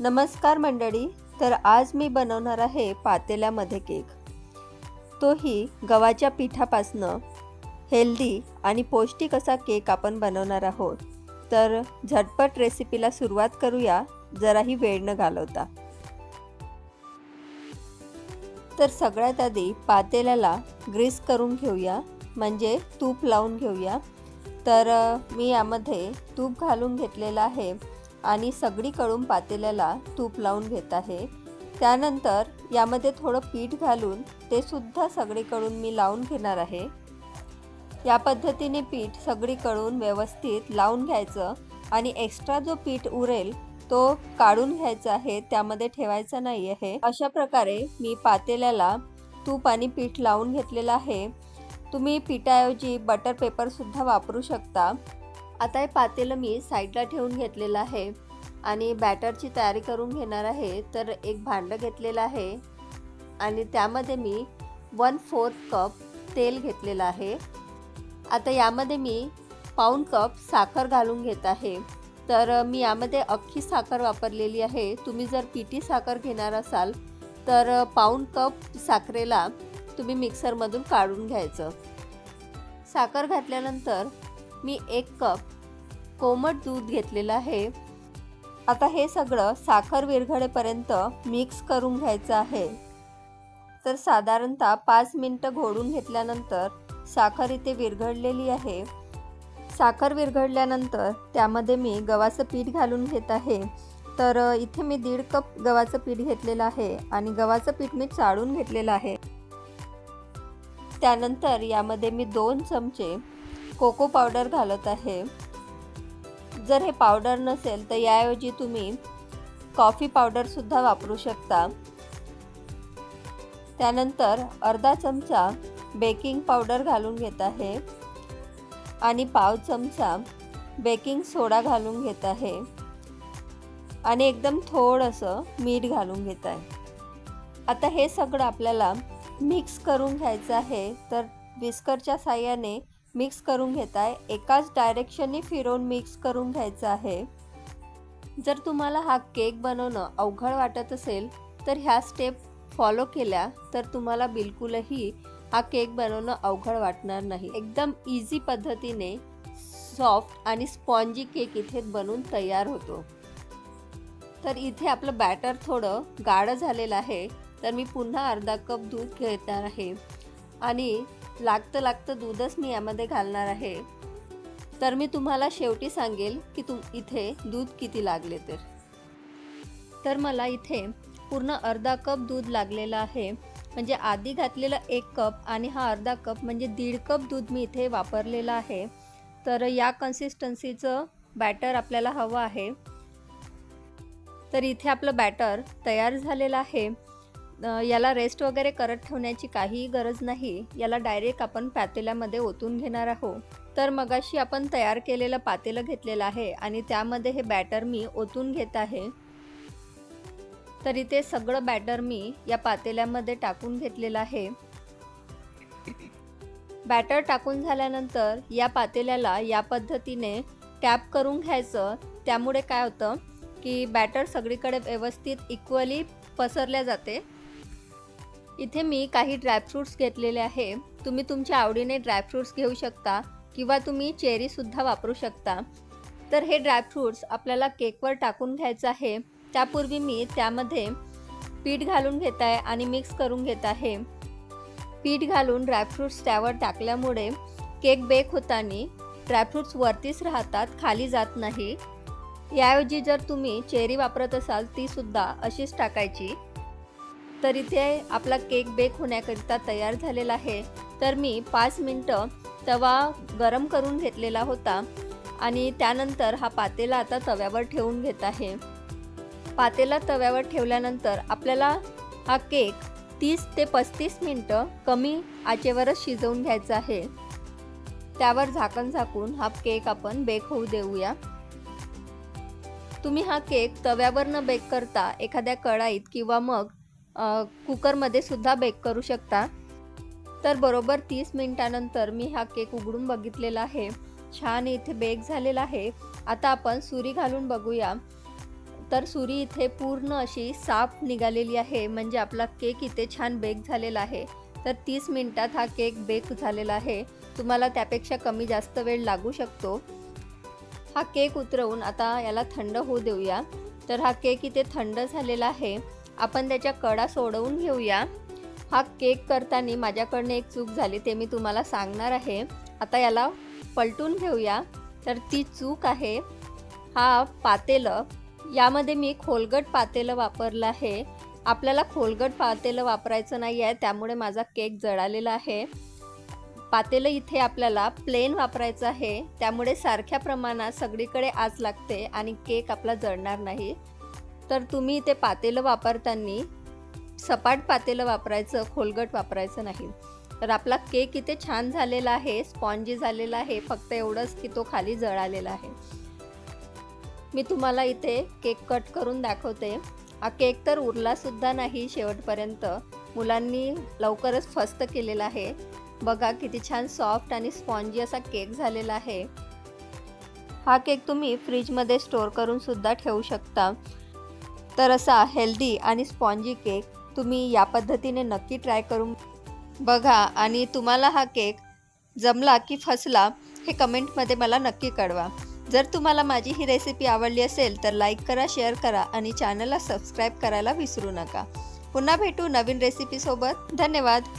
नमस्कार मंडळी तर आज मी बनवणार आहे पातेल्यामध्ये केक. तोही गव्हाच्या पिठापासनं हेल्दी आणि पौष्टिक असा केक आपण बनवणार आहोत. तर झटपट रेसिपीला सुरुवात करूया जराही वेळ न घालवता. तर सगळ्यात आधी पातेल्याला ग्रीस करून घेऊया म्हणजे तूप लावून घेऊया. तर मी यामध्ये तूप घालून घेतलेलं आहे. आणि सगळीकडून पातेल्याला तूप लावून घेत आहे. त्यानंतर यामध्ये थोडं पीठ घालून ते सुद्धा सगळीकडून मी लावून घेणार आहे. या पद्धतीने पीठ सगळीकडून व्यवस्थित लावून घ्यायचं आणि एक्स्ट्रा जो पीठ उरेल तो काढून घ्यायचा आहे त्यामध्ये ठेवायचा नाही आहे. अशा प्रकारे मी पातेल्याला तूप आणि पीठ लावून घेतलेलं आहे. तुम्ही पिठाऐवजी बटर पेपरसुद्धा वापरू शकता. आता हे पातेलं मी साईडला ठेवून घेतलेलं आहे आणि बॅटरची तयारी करून घेणार आहे. तर एक भांडं घेतलेलं आहे आणि त्यामध्ये मी वन फोर्थ कप तेल घेतलेलं आहे. आता यामध्ये मी पाऊण कप साखर घालून घेत आहे. तर मी यामध्ये अख्खी साखर वापरलेली आहे. तुम्ही जर पिठी साखर घेणार असाल तर पाऊण कप साखरेला तुम्ही मिक्सरमधून काढून घ्यायचं. साखर घातल्यानंतर मी एक कप कोमट दूध घेतलेलं आहे. आता हे सगळं साखर विरघळेपर्यंत मिक्स करून घ्यायचं आहे. तर साधारणतः पाच मिनटं घोळून घेतल्यानंतर साखर इथे विरघळलेली आहे. साखर विरघळल्यानंतर त्यामध्ये मी गव्हाचं पीठ घालून घेत आहे. तर इथे मी दीड कप गव्हाचं पीठ घेतलेलं आहे आणि गव्हाचं पीठ मी चाळून घेतलेलं आहे. त्यानंतर यामध्ये मी दोन चमचे कोको पावडर घालत आहे. जर हे पावडर नसेल तर याऐवजी तुम्ही कॉफी पावडरसुद्धा वापरू शकता. त्यानंतर अर्धा चमचा बेकिंग पावडर घालून घेत आहे. आणि पाव चमचा बेकिंग सोडा घालून घेत आहे. आणि एकदम थोडंसं मीठ घालून घेत आहे. आता हे सगळं आपल्याला मिक्स करून घ्यायचं आहे तर विस्करच्या साह्याने मिक्स करून घेत आहे एकाच डायरेक्शनने फिरवून मिक्स करून घ्यायचं आहे. जर तुम्हाला हा केक बनवणं अवघड वाटत असेल तर ह्या स्टेप फॉलो केल्या तर तुम्हाला बिलकुलही हा केक बनवणं अवघड वाटणार नाही. एकदम इझी पद्धतीने सॉफ्ट आणि स्पॉन्जी केक इथे बनून तयार होतो. तर इथे आपलं बॅटर थोडं गाढं झालेलं आहे. तर मी पुन्हा अर्धा कप दूध घेणार आहे. आणि लागतं लागतं दूधच मी यामध्ये घालणार आहे. तर मी तुम्हाला शेवटी सांगेल की तुम इथे दूध किती लागले तर. तर मला इथे पूर्ण अर्धा कप दूध लागलेलं आहे. म्हणजे आधी घातलेला एक कप आणि हा अर्धा कप म्हणजे दीड कप दूध मी इथे वापरलेलं आहे. तर या कन्सिस्टन्सीचं बॅटर आपल्याला हवं आहे. तर इथे आपलं बॅटर तयार झालेलं आहे. याला रेस्ट वगैरे करत ठेवण्याची काहीही गरज नाही. याला डायरेक्ट आपण पातेल्यामध्ये ओतून घेणार आहोत. तर मगाशी आपण तयार केलेलं पातेलं घेतलेलं आहे आणि त्यामध्ये हे बॅटर मी ओतून घेत आहे. तर इथे सगळं बॅटर मी या पातेल्यामध्ये टाकून घेतलेलं आहे. बॅटर टाकून झाल्यानंतर या पातेल्याला या पद्धतीने टॅप करून घ्यायचं. त्यामुळे काय होतं की बॅटर सगळीकडे व्यवस्थित इक्वली पसरल्या जाते. इथे मी काही ड्रायफ्रूट्स घेतलेले आहे. तुम्ही तुमच्या आवडीने ड्रायफ्रूट्स घेऊ शकता किंवा तुम्ही चेरीसुद्धा वापरू शकता. तर हे ड्रायफ्रूट्स आपल्याला केकवर टाकून घ्यायचं आहे. त्यापूर्वी मी त्यामध्ये पीठ घालून घेत आहे आणि मिक्स करून घेत आहे. पीठ घालून ड्रायफ्रूट्स त्यावर टाकल्यामुळे केक बेक होताना ड्रायफ्रूट्स वरतीच राहतात खाली जात नाही. याऐवजी जर तुम्ही चेरी वापरत असाल तीसुद्धा अशीच टाकायची. तर इथे आपला केक बेक होण्याकरिता तयार झालेला आहे. तर मी पाच मिनटं तवा गरम करून घेतलेला होता आणि त्यानंतर हा पातेला आता तव्यावर ठेवून घेत आहे. पातेला तव्यावर ठेवल्यानंतर आपल्याला हा केक तीस ते पस्तीस मिनटं कमी आचेवरच शिजवून घ्यायचा आहे. त्यावर झाकण झाकून हा केक आपण बेक होऊ देऊया. तुम्ही हा केक तव्यावर न बेक करता एखाद्या कढाईत किंवा मग कुकरमध्ये सुद्धा बेक करू शकता. तर बरोबर तीस मिनिटानंतर मी हा केक उघडून बघितलेला आहे. छान इथे बेक झालेला आहे. आता आपण सुरी घालून बघूया. तर सुरी इथे पूर्ण अशी साफ निघालेली आहे. म्हणजे आपला केक इथे छान बेक झालेला आहे. तर तीस मिनटात हा केक बेक झालेला आहे. तुम्हाला त्यापेक्षा कमी जास्त वेळ लागू शकतो. हा केक उतरवून आता याला थंड होऊ देऊया. तर हा केक इथे थंड झालेला आहे. आपण त्याच्या कडा सोडवून घेऊया. हा केक करताना माझ्याकडनं एक चूक झाली ते मी तुम्हाला सांगणार आहे. आता याला पलटून घेऊया. तर ती चूक आहे हा पातेलं. यामध्ये मी खोलगट पातेलं वापरलं आहे. आपल्याला खोलगट पातेलं वापरायचं नाही आहे त्यामुळे माझा केक जळालेला आहे. पातेलं इथे आपल्याला प्लेन वापरायचं आहे त्यामुळे सारख्या प्रमाणात सगळीकडे आज लागते आणि केक आपला जळणार नाही. तर तुम्ही ते पातेलं वापरताना सपाट पातेलं वापरायचं खोलगट वापरायचं नाही. तर आपला केक इथे छान झालेला आहे स्पॉन्जी झालेला आहे फक्त एवढंच की तो खाली जळालेला आहे. मी तुम्हाला इथे केक कट करून दाखवते. हा केक तर उरलासुद्धा नाही शेवटपर्यंत. मुलांनी लवकरच फस्त केलेला आहे. बघा किती छान सॉफ्ट आणि स्पॉन्जी असा केक झालेला आहे. हा केक तुम्ही फ्रीजमध्ये स्टोअर करूनसुद्धा ठेवू शकता. तर असा हेल्दी आणि स्पॉन्जी केक तुम्ही या पद्धतीने नक्की ट्राय करून बघा आणि तुम्हाला हा केक जमला की फसला हे कमेंटमध्ये मला नक्की कळवा. जर तुम्हाला माझी ही रेसिपी आवडली असेल तर लाईक करा शेअर करा आणि चॅनलला सबस्क्राईब करायला विसरू नका. पुन्हा भेटू नवीन रेसिपीसोबत धन्यवाद.